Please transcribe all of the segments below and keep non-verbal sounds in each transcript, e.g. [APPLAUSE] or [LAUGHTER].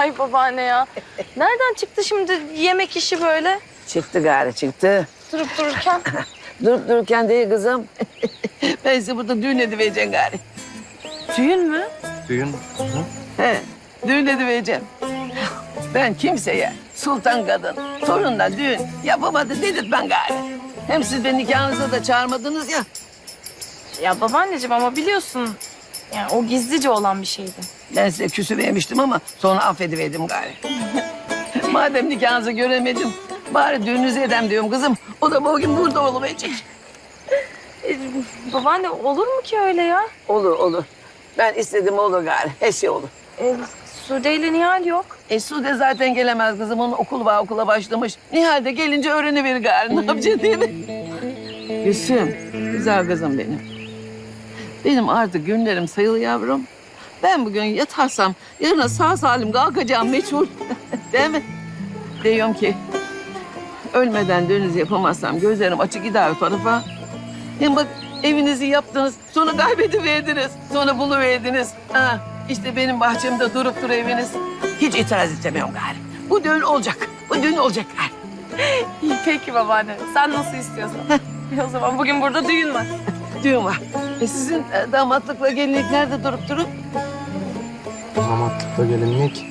Ay babaanne ya. Nereden çıktı şimdi yemek işi böyle Çıktı gari çıktı. durup dururken? [LAUGHS] Durup dururken değil kızım. [LAUGHS] ben size burada düğün edivereceğim gari. Düğün mü? Düğün. He, düğün edivereceğim. Ben kimseye sultan kadın, torunla düğün yapamadı dedirtmem gari. Hem siz de nikahınıza da çağırmadınız ya. Ya babaanneciğim ama biliyorsun yani o gizlice olan bir şeydi. Ben size küsüvermiştim ama sonra affediverdim gari. [LAUGHS] Madem nikahınızı göremedim, bari düğününüzü edem diyorum kızım. O da bugün burada oluverecek. E, babaanne olur mu ki öyle ya? Olur, olur. Ben istedim olur gari, her şey olur. E, Sude ile Nihal yok. E Sude zaten gelemez kızım. Onun okul var, okula başlamış. Nihal de gelince öğreniverir gari. Ne yapacaksın diye de. Gülsüm, güzel kızım benim. Benim artık günlerim sayılı yavrum. Ben bugün yatarsam yarına sağ salim kalkacağım meçhul. [LAUGHS] Değil mi? Diyorum ki ölmeden dönüz yapamazsam gözlerim açık gider tarafa. Hem bak evinizi yaptınız, sonra kaybediverdiniz, sonra buluverdiniz. Ha, işte benim bahçemde durup dur eviniz. Hiç itiraz istemiyorum gari. Bu düğün olacak, bu düğün olacak gari. İyi peki babaanne. Sen nasıl istiyorsan. O zaman bugün burada düğün var. Düğün var. E sizin e, damatlıkla gelinlik nerede durup durup? Damatlıkla gelinlik.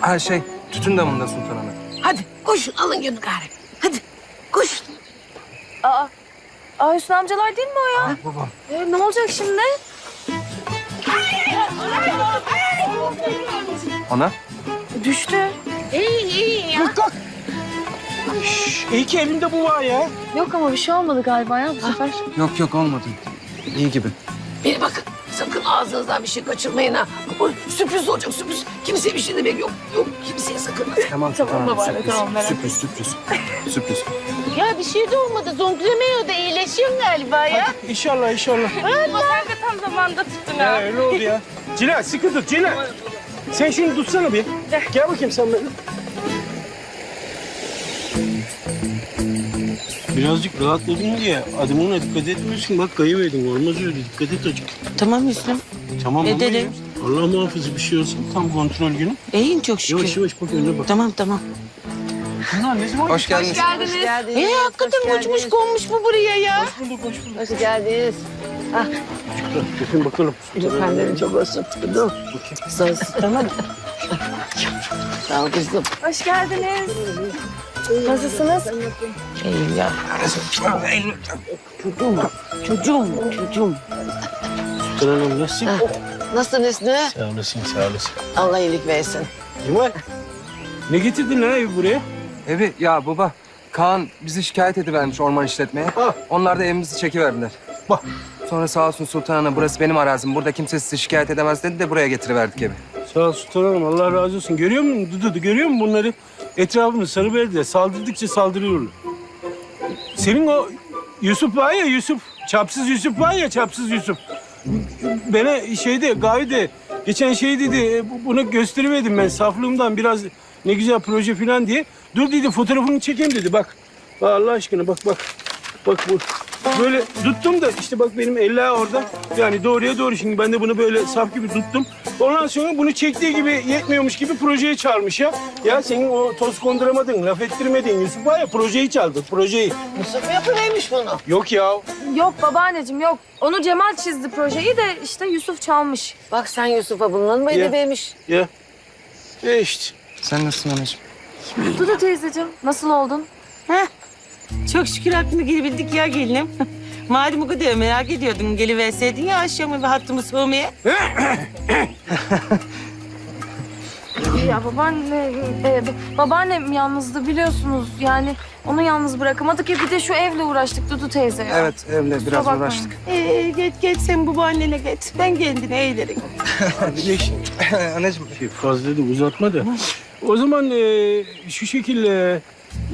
Her şey tütün damında Sultan Hanım. Hadi koşun alın günü gari. Hadi koş. Aa, Aa Hüsnü amcalar değil mi o ya? Babam. E, ne olacak şimdi? Ana. Düştü. Şş, iyi ki elimde bu var ya. Yok ama bir şey olmadı galiba ya bu sefer. Yok yok olmadı. İyi gibi. Bir bakın sakın ağzınızdan bir şey kaçırmayın ha. Bu sürpriz olacak sürpriz. Kimseye bir şey demek yok. Yok kimseye sakın. Tamam Hanım. babaanne, sürpriz. tamam, merak Sürpriz sürpriz. Sürpriz. [LAUGHS] Ya bir şey de olmadı. Zonklemiyor da iyileşiyorsun galiba ya. İnşallah inşallah. Ama sen de tam zamanda tuttun Ya ha. öyle oldu ya. Cila sıkı tut Cila. Sen şunu tutsana bir. Gel bakayım sen böyle. Birazcık rahatladın diye adımına dikkat etmiyorsun. Bak kayıverdin. Olmaz öyle. Dikkat et azıcık. Tamam Müslüm. Tamam ama Edelim. ya. Allah muhafızı bir şey olsun. Tam kontrol günü. İyiyim çok şükür. Yavaş yavaş bak önüne bak. Tamam tamam. Bunlar ne zaman Hoş geldiniz. Hoş geldiniz. Ee, hakikaten uçmuş konmuş bu buraya ya. Hoş geldiniz. Bakın bakalım. Efendim çok olsun. Dur. Sağ ol. Tamam. Sağ ol kızım. Hoş geldiniz. Nasılsınız? İyiyim ya. Çocuğum, çocuğum, çocuğum. Sultan Hanım nasılsın? Nasılsın Hüsnü? Sağ olasın, sağ olasın. Allah iyilik versin. Cemal, ne getirdin lan evi buraya? Evi ya baba. Kaan bizi şikayet edivermiş orman işletmeye. Ah. Onlar da evimizi çekiverdiler. Bak, Sonra sağ olsun Sultan Hanım burası benim arazim. Burada kimse sizi şikayet edemez dedi de buraya getiriverdik evi. sağ ol Sultan Hanım, Allah razı olsun. Görüyor musun Dudu, görüyor musun bunları? Etrafını sarıverdiler, saldırdıkça saldırıyorlar. Senin o Yusuf var ya, Yusuf, çapsız Yusuf var ya, çapsız Yusuf. Bana şeyde, Gavi'de, geçen şey dedi, e, bu- bunu gösteriverdim ben saflığımdan biraz ne güzel proje falan diye. Dur dedi, fotoğrafını çekeyim dedi. Bak Allah aşkına, bak bak. Bak bu. Böyle tuttum da işte bak benim eller orada. Yani doğruya doğru şimdi ben de bunu böyle saf gibi tuttum. Ondan sonra bunu çektiği gibi yetmiyormuş gibi projeye çağırmış ya. Ya senin o toz konduramadın, laf ettirmedin Yusuf var ya projeyi çaldı, projeyi. Yusuf yapıvermiş bunu. Yok ya. Yok babaanneciğim yok. Onu Cemal çizdi projeyi de işte Yusuf çalmış. Bak sen Yusuf'a bundan mı Ya. Ya. E işte. Sen nasılsın anacığım? Dudu teyzeciğim nasıl oldun? Çok şükür aklına gelebildik ya gelinim. [LAUGHS] Madem o kadar merak ediyordun geliverseydin ya akşam bir hattımı soğumaya. Ya babaanne, e, babaannem yalnızdı biliyorsunuz. Yani onu yalnız bırakamadık ya bir de şu evle uğraştık Dudu teyze ya. Evet evle biraz bakmayın. uğraştık. Ee, geç geç sen babaannene geç. Ben kendine eğlerim. [LAUGHS] Anacığım. Şey, fazla da uzatma da. O zaman e, şu şekilde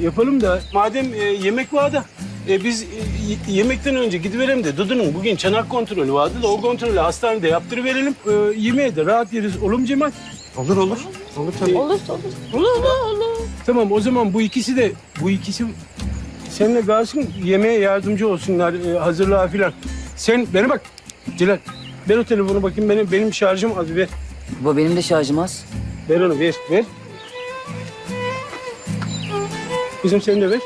yapalım da madem e, yemek var da e, biz e, yemekten önce gidiverelim de Dudu'nun bugün çanak kontrolü vardı da o kontrolü hastanede yaptırıverelim. E, yemeğe de rahat yeriz. Olur mu Cemal? Olur olur. Olur tabii. Olur olur. Olur olur olur. Tamam o zaman bu ikisi de bu ikisi seninle kalsın yemeğe yardımcı olsunlar e, hazırlığa filan. Sen bana bak Celal ver o telefonu bakayım benim benim şarjım az ver. Bu benim de şarjım az. Ver onu ver ver. Kızım sen de ver.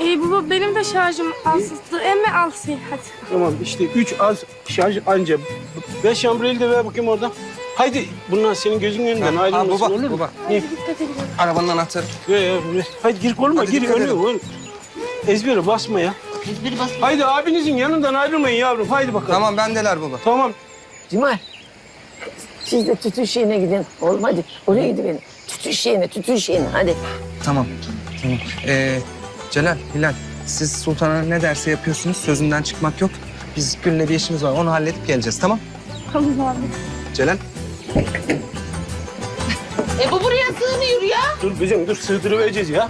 İyi baba benim de şarjım azdı. Emme alsın hadi. Tamam işte üç az şarj anca. Beş şambreli de ver bakayım oradan. Haydi bunlar senin gözünün önünden Ha, ayrılmasın baba, olur mu? baba. Ne? Arabanın anahtarı. Ver, ver, ver. Haydi gir koluma Hadi gir dikkat önüne. edin. oğlum. Ezbere basma ya. Ezberi bas. Haydi abinizin yanından ayrılmayın yavrum. Haydi bakalım. Tamam bendeler baba. Tamam. Cemal. Siz de tütün şeyine gidin. Oğlum hadi. Oraya gidin. Tütün şeyine, tütün şeyine hadi. Tamam. Tamam. Ee, Celal, Hilal siz sultana ne derse yapıyorsunuz. Sözünden çıkmak yok. Biz Gül'le bir işimiz var. Onu halledip geleceğiz tamam? Tamam abi. Celal. E bu buraya sığmıyor ya. Dur kızım dur sığdırıvereceğiz ya.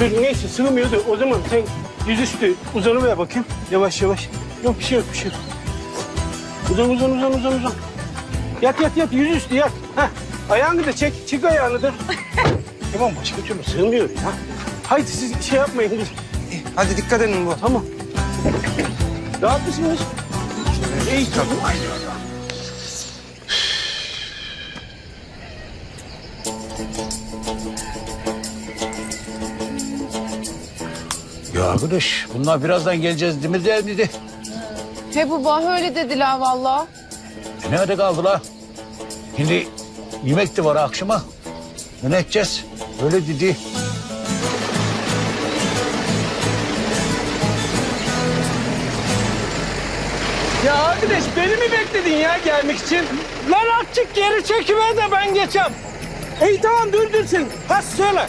Dur neyse sığmıyordu. O zaman sen yüzüstü uzanıver bakayım. Yavaş yavaş. Yok bir şey yok bir şey yok. Uzan uzan uzan uzan uzan. Yat yat yat yüzüstü yat. Heh. Ayağını da çek. Çık ayağını da. [LAUGHS] tamam başka türlü sığmıyor ya. Haydi siz şey yapmayın. İyi, Hadi dikkat edin bu. Tamam. Rahat mısınız? İyi tamam. Ya arkadaş bunlar birazdan geleceğiz değil mi dedi. He baba öyle dediler valla. E nerede kaldılar? Şimdi yemek de var akşama. Ne edeceğiz? Öyle dedi. Ya arkadaş beni mi bekledin ya gelmek için? Lan açık geri çekime de ben geçem. İyi tamam dur dur sen. Ha söyle.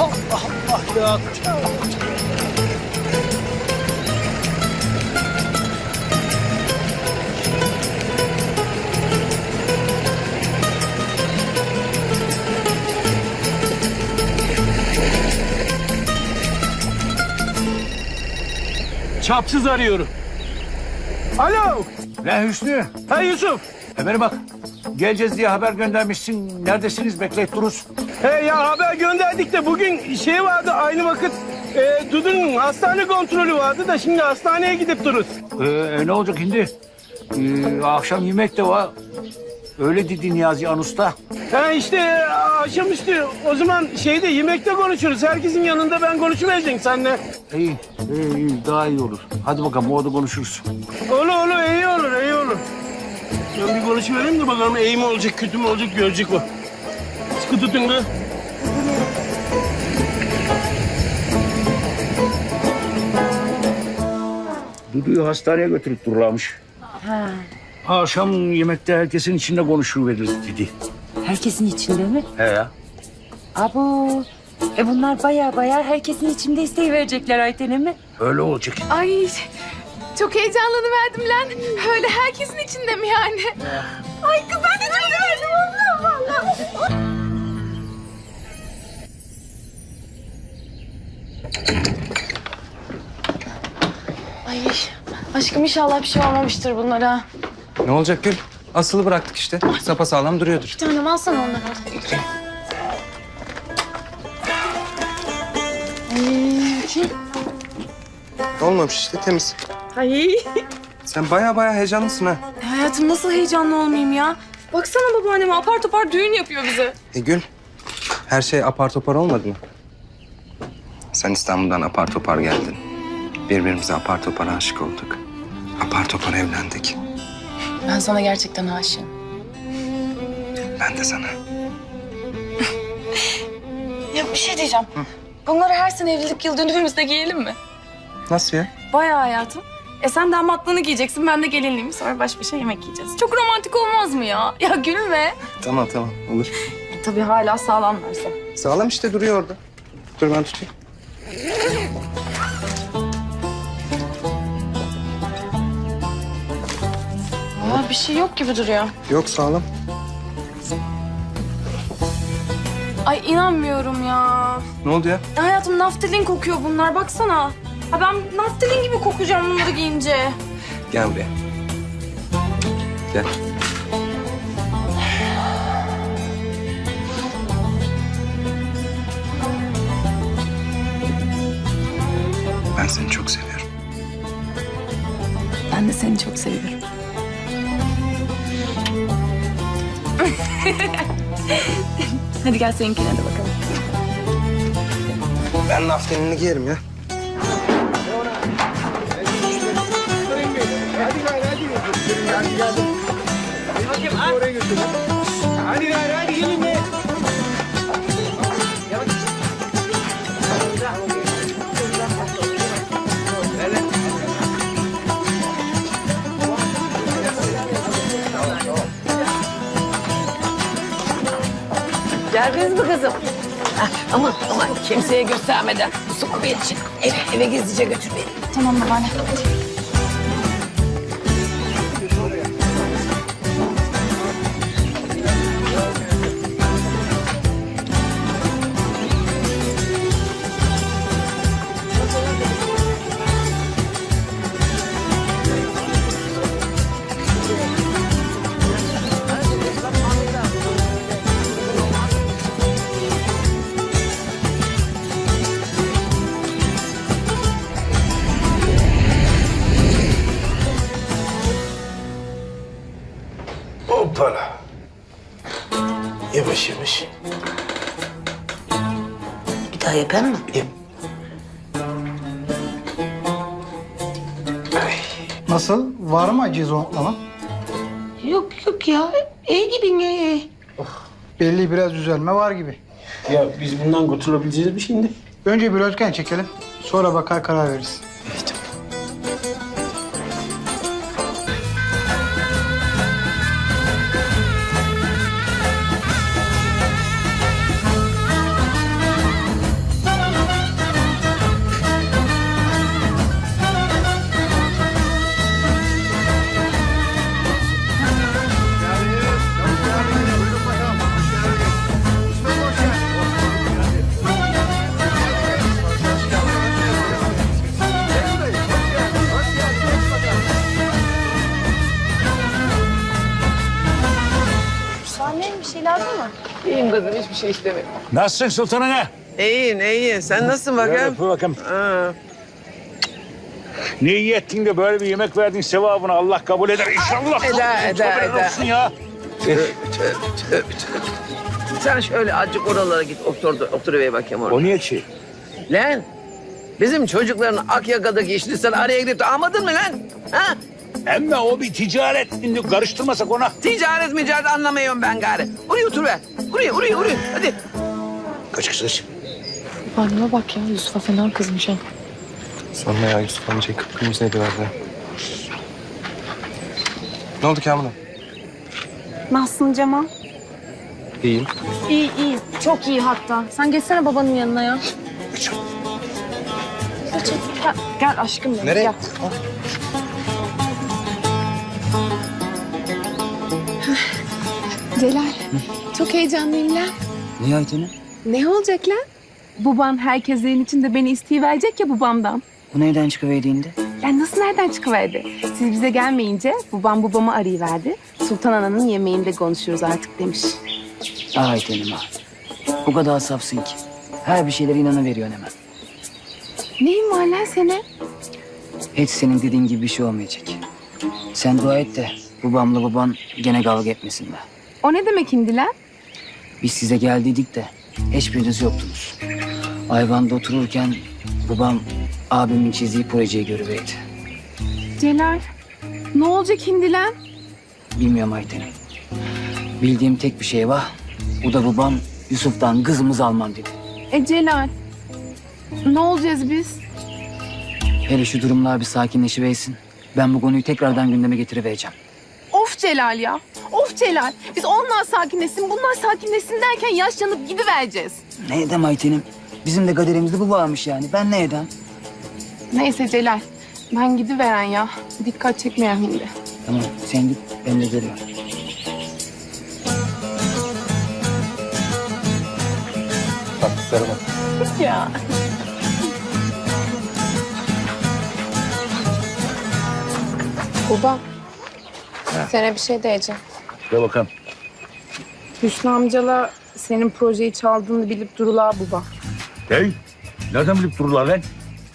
Allah Allah ya. Çapsız arıyorum. Alo. Lan Hüsnü. Ha Yusuf. Hemen bak. Geleceğiz diye haber göndermişsin. Neredesiniz? Bekleyip dururuz. He ya haber gönderdik de bugün şey vardı aynı vakit e, Dudu'nun hastane kontrolü vardı da şimdi hastaneye gidip dururuz. Ee, e, ne olacak şimdi? Ee, akşam yemek de var. Öyle dedi Niyazi Anus'ta. Ha işte akşamüstü o zaman şeyde yemekte konuşuruz. Herkesin yanında ben konuşmayacağım seninle. İyi, iyi, iyi, daha iyi olur. Hadi bakalım orada konuşuruz. Olur olur iyi olur iyi olur. Ben bir konuşuvereyim de bakalım iyi mi olacak kötü mü olacak görecek o. Sıkı tutun kız. Dudu'yu hastaneye götürüp Akşam yemekte herkesin içinde konuşuveririz dedi. Herkesin içinde mi? He ya. Abo. E bunlar baya baya herkesin içinde isteği verecekler Ayten'e mi? Öyle olacak. Ay çok heyecanlanıverdim lan. Öyle herkesin içinde mi yani? Ay kız ben de çok severdim valla valla. Ay aşkım inşallah bir şey olmamıştır bunlara. Ne olacak Gül? Asılı bıraktık işte. Sapa sağlam duruyordur. Bir tanem alsana onları. Ay, kim? Olmamış işte temiz. Ay. Sen baya baya heyecanlısın ha. Hayatım nasıl heyecanlı olmayayım ya? Baksana babaanneme apar topar düğün yapıyor bize. E Gül, her şey apar topar olmadı mı? Sen İstanbul'dan apar topar geldin. Birbirimize apar topar aşık olduk. Apar topar evlendik. Ben sana gerçekten aşığım. Ben de sana. [LAUGHS] Ya bir şey diyeceğim. Bunları her sene evlilik yıl dönümümüzde giyelim mi? Nasıl ya? Bayağı hayatım. E sen damatlığını giyeceksin, ben de gelinliğimi. Sonra baş başa yemek yiyeceğiz. Çok romantik olmaz mı ya? Ya gülme. Tamam tamam olur. E, tabii hala sağlamlarsa. Sağlam işte duruyor orada. Dur ben tutayım. bir şey yok gibi duruyor. Yok sağlam. Ay inanmıyorum ya. Ne oldu ya? ya hayatım naftalin kokuyor bunlar baksana. Ha ben naftalin gibi kokacağım bunları giyince. Gel buraya. Gel. Ben seni çok seviyorum. Ben de seni çok seviyorum. Hadi gel seninkine de bakalım. Ben naftalini giyerim ya. Geldiniz mi kızım? Ah, Aman aman kimseye göstermeden bu sokumu için eve, eve gizlice götür beni. Tamam babaanne. Hoppala. Daha yapayım mı? Nasıl? Var mı acı zonklamam? Yok yok ya. İyi gidin iyi. Belli biraz düzelme var gibi. Ya biz bundan kurtulabileceğiz mi şimdi? Önce bir röntgen çekelim. Sonra bakar karar veririz. Şey istemiyorum. Nasılsın sultanım ne? İyiyim iyi. Sen nasılsın bakayım? Yapı bakayım. Ha. Ne iyi ettin de böyle bir yemek verdin sevabını Allah kabul eder inşallah. Eder, eder, Haberin eder. olsun ya. Sen şöyle azıcık oralara git. Otur, oturuver bakayım orada. O niye ki? Lan bizim çocukların Akyaka'daki işini sen araya gidip de almadın mı lan? Ha? Emme o bir ticaret. Şimdi karıştırmasak ona. Ticaret micaret anlamıyorum ben gari. Oraya otur be. Oraya, oraya, oraya. Hadi. Kaç kızız? Anneme bak ya Yusuf'a fena kızmış ha. Sonra ya Yusuf amcayı kıpkırmızı ediverdi. Ne oldu Kamil'e? Nasılsın Cemal? İyiyim. İyi iyi. Çok iyi hatta. Sen geçsene babanın yanına ya. Gel, gel aşkım benim. Nereye? Gel. Celal, çok heyecanlıyım lan. Niye Ayten'im? Ne olacak lan? Baban herkeslerin içinde beni isteyiverecek ya babamdan. Bu nereden çıkıverdiğinde? Ya nasıl nereden çıkıverdi? Siz bize gelmeyince babam babamı arayıverdi. Sultan Ana'nın yemeğinde konuşuyoruz artık demiş. Ay canım ha. O kadar safsın ki. Her bir şeylere inanıveriyorsun hemen. Neyin var lan senin? Hiç senin dediğin gibi bir şey olmayacak. Sen dua et de babamla baban gene kavga etmesinler. O ne demek indi lan? Biz size geldiydik de hiçbiriniz yoktunuz. Ayvanda otururken babam abimin çizdiği projeyi görüverdi. Celal, ne olacak indi lan? Bilmiyorum Ayten'im. Bildiğim tek bir şey var. O da babam Yusuf'tan kızımızı almam dedi. E Celal, ne olacağız biz? Hele şu durumlar bir sakinleşiversin. Ben bu konuyu tekrardan gündeme getirivereceğim. Of Celal ya. Of Celal. Biz onlar sakinleşsin, bunlar sakinleşsin derken yaş yanıp gidivereceğiz. Ne edem Ayten'im? Bizim de kaderimizde bu varmış yani. Ben ne edem? Neyse Celal. Ben gidiveren ya. Dikkat çekmeyen hindi. Tamam sen git ben de geliyorum. Tatlıslara bak. Ya. Baba. Sana bir şey diyeceğim. Gel bakalım. Hüsnü amcalar senin projeyi çaldığını bilip durula baba. Hey, nereden bilip dururlar lan?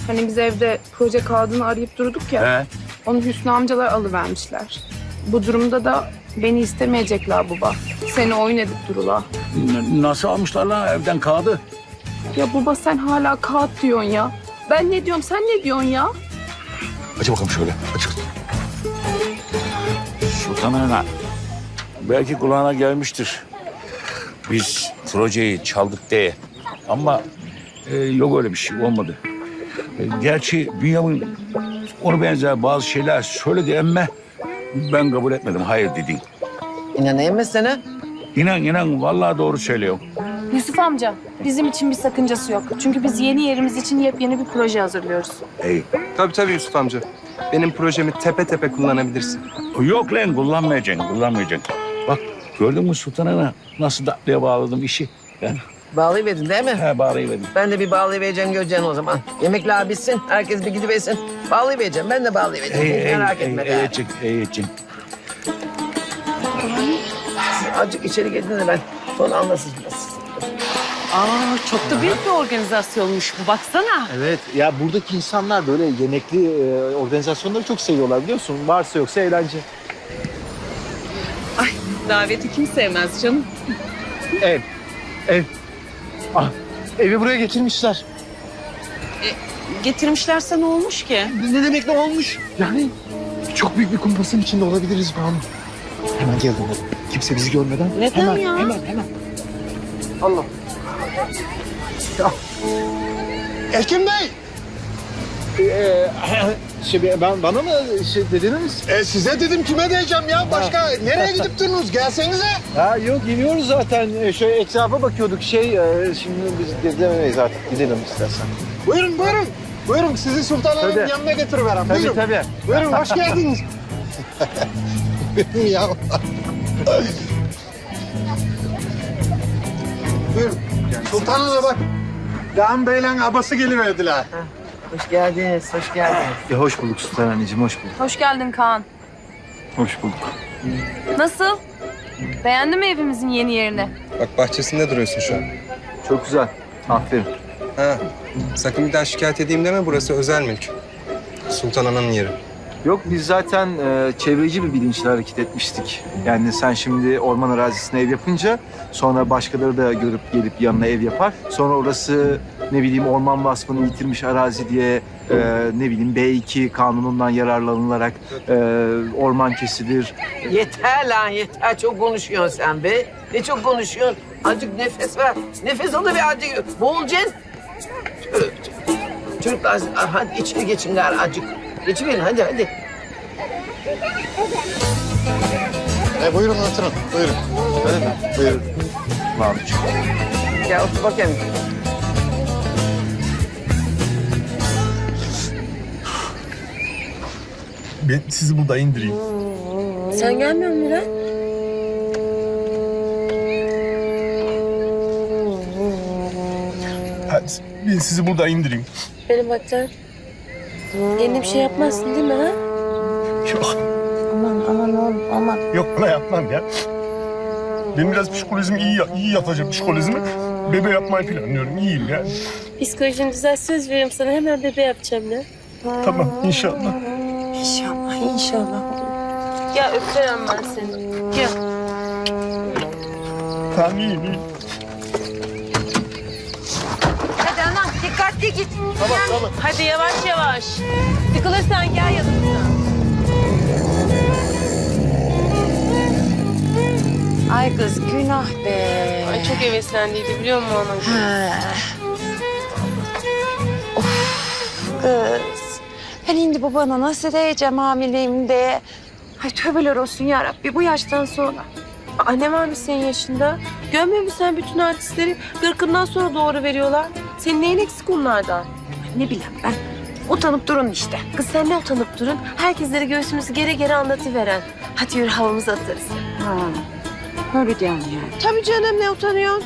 Hani biz evde proje kağıdını arayıp durduk ya. He. Onu Hüsnü amcalar alıvermişler. Bu durumda da beni istemeyecekler baba. Seni oyun edip durula. N- Nasıl almışlar lan evden kağıdı? Ya baba sen hala kağıt diyorsun ya. Ben ne diyorum sen ne diyorsun ya? Aç bakalım şöyle. Aç. Sultan Ana. Belki kulağına gelmiştir. Biz projeyi çaldık diye. Ama e, yok öyle bir şey olmadı. E, gerçi Bünyamin onu benzer bazı şeyler söyledi ama ben kabul etmedim. Hayır dedi. İnanayım mı sana? İnan inan vallahi doğru söylüyor. Yusuf amca bizim için bir sakıncası yok. Çünkü biz yeni yerimiz için yepyeni bir proje hazırlıyoruz. Ey. Tabii tabii Yusuf amca. Benim projemi tepe tepe kullanabilirsin. Yok lan kullanmayacaksın, kullanmayacaksın. Bak gördün mü Sultan Ana nasıl tatlıya bağladım işi. Ben Bağlayıverdin değil mi? he, bağlayıverdim. Ben de bir bağlayıvereceğim göreceksin o zaman. Yemekler bitsin, herkes bir gidiversin. Bağlayıvereceğim, ben de bağlayıvereceğim. Hiç merak ey, etme. ey, be. edecek, ey, edecek. Azıcık içeri girdin de ben sonra anlasın. Aa çok da büyük bir organizasyonmuş bu baksana. Evet ya buradaki insanlar böyle yemekli e, organizasyonları çok seviyorlar biliyorsun. Varsa yoksa eğlence. Daveti kim sevmez canım. Ev. Ev. Ah, evi buraya getirmişler. Getirmişlerse ne olmuş ki? Ne demek ne olmuş? Yani çok büyük bir kumpasın içinde olabiliriz Banu. Hemen geldim hadi. Kimse bizi görmeden. Neden hemen, ya? Hemen hemen. Allah. Ya. Erkin Bey. Ee, [CLEARS THROAT] şey, ben bana mı şey dediniz? E size dedim kime diyeceğim ya? Başka nereye [LAUGHS] gidip durunuz? Gelsenize. Ha yok iniyoruz zaten. Ee, Şöyle etrafa bakıyorduk. Şey e, şimdi biz gidemeyiz artık. Gidelim istersen. Buyurun buyurun. Buyurun sizi Sultan Hanım'ın Tabii. yanına getiriverem. Tabii Buyurun. tabii. Buyurun hoş geldiniz. [LAUGHS] ya. Buyurun. Sultan Hanım'a bak. Kaan Bey'le abası geliverdiler. Hoş geldiniz, hoş geldiniz. Ya hoş bulduk Sultan anneciğim, hoş bulduk. Hoş geldin Kaan. Hoş bulduk. Nasıl? Beğendin mi evimizin yeni yerini? Bak bahçesinde duruyorsun şu an. Çok güzel. Aferin. Ha, sakın bir daha şikayet edeyim deme burası özel mülk. Sultan Ana'nın yeri. Yok biz zaten e, çevreci bir bilinçle hareket etmiştik. Yani sen şimdi orman arazisine ev yapınca sonra başkaları da görüp gelip yanına ev yapar. Sonra orası ne bileyim orman vasfını yitirmiş arazi diye e, ne bileyim B2 kanunundan yararlanılarak e, orman kesilir. Yeter lan yeter, çok konuşuyorsun sen be. Ne çok konuşuyorsun. Azıcık nefes ver. Nefes alıver azıcık. Boğulacaksın. Tövbe, tövbe. Çocuklar hadi içeri geçin gari azıcık. Geçiverin hadi hadi. E buyurun oturun. Buyurun. Öyle mi? Buyurun. Gel otur bakayım. Ben sizi burada indireyim. Sen gelmiyor musun Miray? Ben sizi burada indireyim. Benim Hacer. Yeni bir şey yapmazsın değil mi ha? Yok. Aman aman oğlum aman. Yok bana yapmam ya. Ben biraz psikolojimi iyi, iyi yapacağım psikolojimi. Bebe yapmayı planlıyorum. İyiyim ya. Psikolojin güzel söz veriyorum sana hemen bebe yapacağım ya. Tamam inşallah. İnşallah inşallah. Gel öpeceğim ben seni. Gel. Tamam iyiyim iyiyim. Hadi anam dikkatli git. Tamam tamam. Hadi yavaş yavaş. Sıkılırsan gel yanımıza. Ay kız günah be. Ay çok heveslendiydi biliyor musun ana? Kız. Ben şimdi babana nasıl diyeceğim hamileyim diye. Ay tövbeler olsun ya Rabbi bu yaştan sonra. Anne var mı senin yaşında? Görmüyor musun sen bütün artistleri gırkından sonra doğru veriyorlar? Senin neyin eksik onlardan? Ne bileyim ben. Utanıp durun işte. Kız sen ne utanıp durun? Herkeslere göğsümüzü gere gere anlatıveren. Hadi yürü havamızı atarız. Ha. Öyle diyorsun yani. Tabii canım ne utanıyorsun?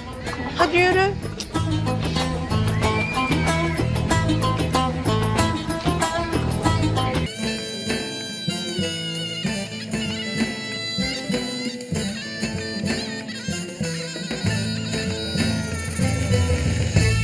Hadi yürü.